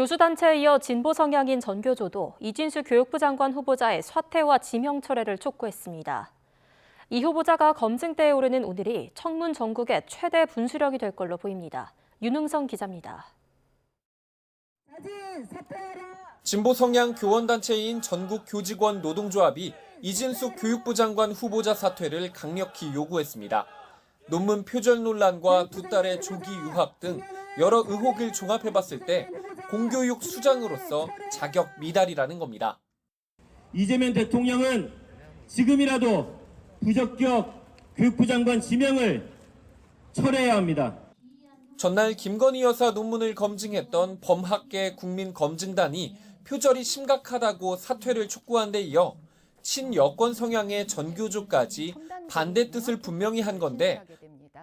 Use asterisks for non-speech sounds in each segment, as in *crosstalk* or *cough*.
교수단체에 이어 진보 성향인 전교조도 이진수 교육부 장관 후보자의 사퇴와 지명 철회를 촉구했습니다. 이 후보자가 검증대에 오르는 오늘이 청문 전국의 최대 분수령이 될 걸로 보입니다. 윤흥성 기자입니다. 진보 성향 교원단체인 전국 교직원 노동조합이 이진숙 교육부 장관 후보자 사퇴를 강력히 요구했습니다. 논문 표절 논란과 두 딸의 조기 유학 등 여러 의혹을 종합해봤을 때 공교육 수장으로서 자격 미달이라는 겁니다. 이재명 대통령은 지금이라도 부적격 교육부 장관 지명을 철회해야 합니다. 전날 김건희 여사 논문을 검증했던 범학계 국민검증단이 표절이 심각하다고 사퇴를 촉구한 데 이어 친여권 성향의 전교조까지 반대 뜻을 분명히 한 건데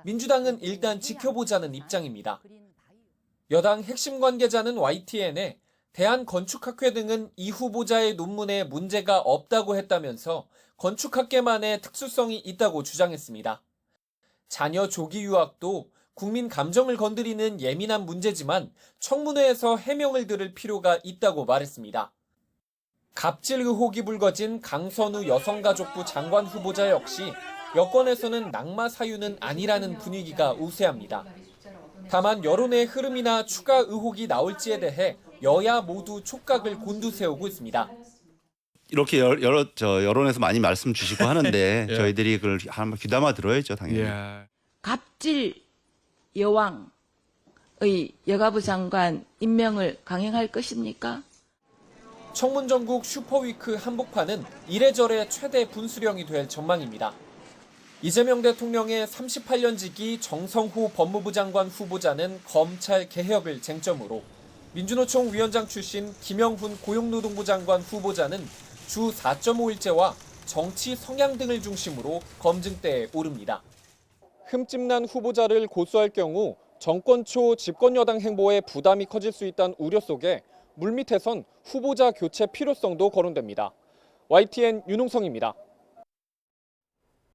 민주당은 일단 지켜보자는 입장입니다. 여당 핵심 관계자는 YTN에 대한건축학회 등은 이 후보자의 논문에 문제가 없다고 했다면서 건축학계만의 특수성이 있다고 주장했습니다. 자녀 조기 유학도 국민 감정을 건드리는 예민한 문제지만 청문회에서 해명을 들을 필요가 있다고 말했습니다. 갑질 의혹이 불거진 강선우 여성가족부 장관 후보자 역시 여권에서는 낙마 사유는 아니라는 분위기가 우세합니다. 다만 여론의 흐름이나 추가 의혹이 나올지에 대해 여야 모두 촉각을 곤두세우고 있습니다. 이렇게 여- 여러 저 여론에서 많이 말씀 주시고 하는데 *laughs* 저희들이 그걸 한번 귀담아 들어야죠 당연히. 예. 갑질 여왕의 여가부 장관 임명을 강행할 것입니까? 청문 전국 슈퍼위크 한복판은 이래저래 최대 분수령이 될 전망입니다. 이재명 대통령의 38년 지기 정성호 법무부 장관 후보자는 검찰 개혁을 쟁점으로 민주노총 위원장 출신 김영훈 고용노동부 장관 후보자는 주 4.5일제와 정치 성향 등을 중심으로 검증대에 오릅니다. 흠집난 후보자를 고수할 경우 정권 초 집권 여당 행보에 부담이 커질 수 있다는 우려 속에 물밑에선 후보자 교체 필요성도 거론됩니다. YTN 윤홍성입니다.